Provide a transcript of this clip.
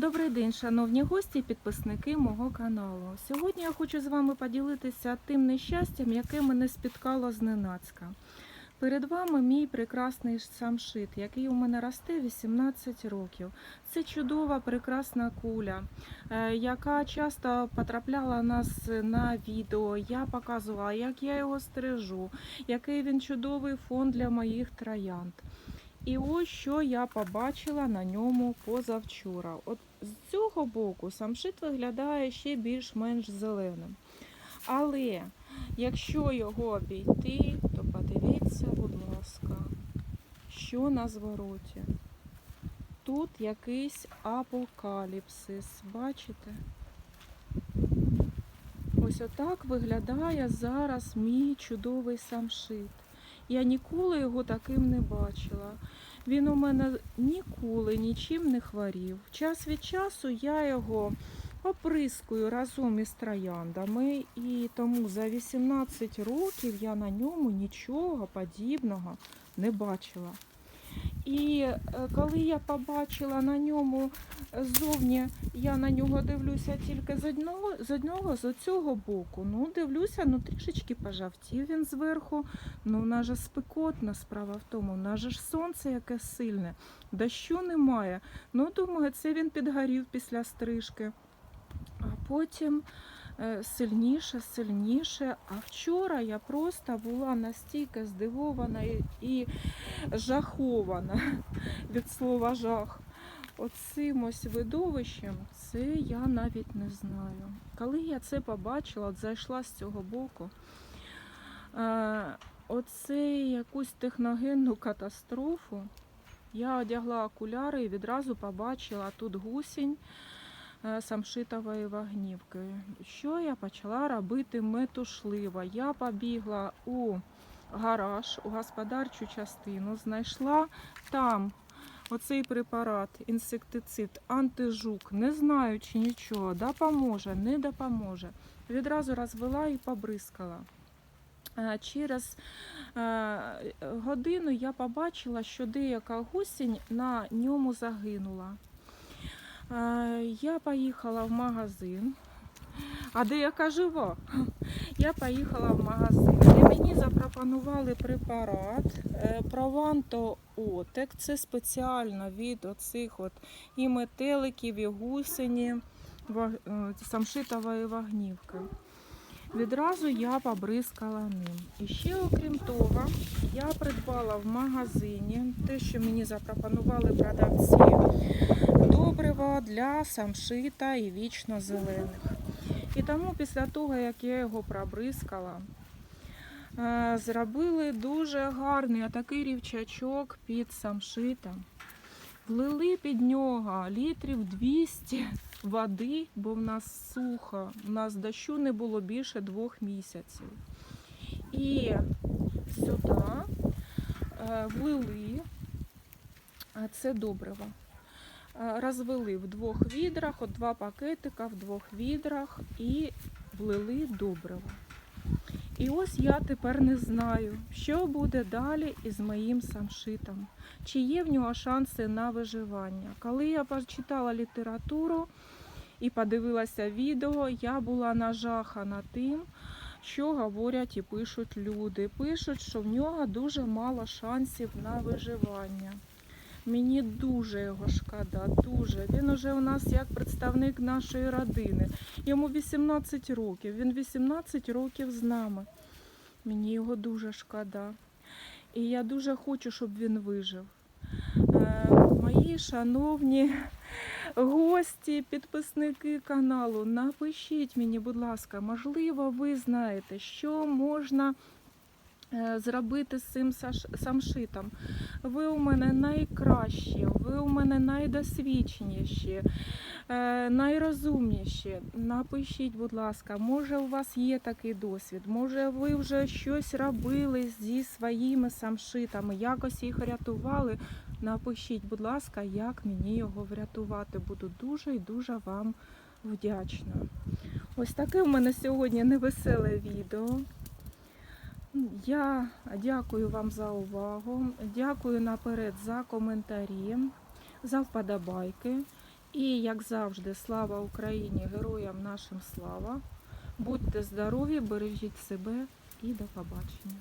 Добрий день, шановні гості і підписники мого каналу. Сьогодні я хочу з вами поділитися тим нещастям, яке мене спіткало зненацька. Перед вами мій прекрасний самшит, який у мене росте 18 років. Це чудова, прекрасна куля, е, яка часто потрапляла нас на відео. Я показувала, як я його стрижу, який він чудовий фон для моїх троянд. І ось що я побачила на ньому позавчора. От з цього боку самшит виглядає ще більш-менш зеленим. Але якщо його обійти, то подивіться, будь ласка, що на звороті. Тут якийсь апокаліпсис, бачите? Ось отак виглядає зараз мій чудовий самшит. Я ніколи його таким не бачила. Він у мене ніколи нічим не хворів. Час від часу я його оприскую разом із трояндами, і тому за 18 років я на ньому нічого подібного не бачила. І е, коли я побачила на ньому ззовні, я на нього дивлюся тільки з одного, з одного, з цього боку. Ну, дивлюся, ну трішечки пожавтів він зверху. Ну, в нас же спекотна справа в тому, в нас же ж сонце яке сильне, дощу немає. Ну, думаю, це він підгорів після стрижки. А потім сильніше, сильніше. А вчора я просто була настільки здивована і- жахована від слова жах. Оцим ось видовищем, це я навіть не знаю. Коли я це побачила, от зайшла з цього боку, е, оце якусь техногенну катастрофу. Я одягла окуляри і відразу побачила тут гусінь е, самшитової вагнівки. Що я почала робити метушливо? Я побігла у гараж, у господарчу частину, знайшла там оцей препарат, інсектицид, антижук, не знаючи нічого, допоможе, не допоможе. Відразу розвела і побризкала. Е, Через е, годину я побачила, що деяка гусінь на ньому загинула. Е, Я поїхала в магазин. А деяка жива. Я поїхала в магазин. І мені запропонували препарат е, Прованто Отек. Це спеціально від оцих от і метеликів, і гусені е, самшитової вагнівки. Відразу я побризкала ним. І ще, окрім того, я придбала в магазині те, що мені запропонували продавці, добрива для самшита і вічно зелених. І тому після того, як я його пробризкала, е, зробили дуже гарний такий рівчачок під самшитом. Влили під нього літрів 200 води, бо в нас сухо, в нас дощу не було більше двох місяців. І сюди е, влили е, це добриво. Е, Розвели в двох відрах, от два пакетика в двох відрах і влили добриво. І ось я тепер не знаю, що буде далі із моїм самшитом, чи є в нього шанси на виживання. Коли я почитала літературу і подивилася відео, я була нажахана тим, що говорять і пишуть люди. Пишуть, що в нього дуже мало шансів на виживання. Мені дуже його шкода, дуже. Він уже у нас як представник нашої родини. Йому 18 років. Він 18 років з нами. Мені його дуже шкода. І я дуже хочу, щоб він вижив. Е, мої шановні гості, підписники каналу, напишіть мені, будь ласка, можливо, ви знаєте, що можна зробити з цим самшитом. Ви у мене найкращі, ви у мене найдосвідченіші, е, найрозумніші. Напишіть, будь ласка, може у вас є такий досвід, може ви вже щось робили зі своїми самшитами, якось їх рятували. Напишіть, будь ласка, як мені його врятувати. Буду дуже і дуже вам вдячна. Ось таке в мене сьогодні невеселе відео. Я дякую вам за увагу. Дякую наперед за коментарі, за вподобайки. І як завжди, слава Україні, героям нашим слава. Будьте здорові, бережіть себе і до побачення.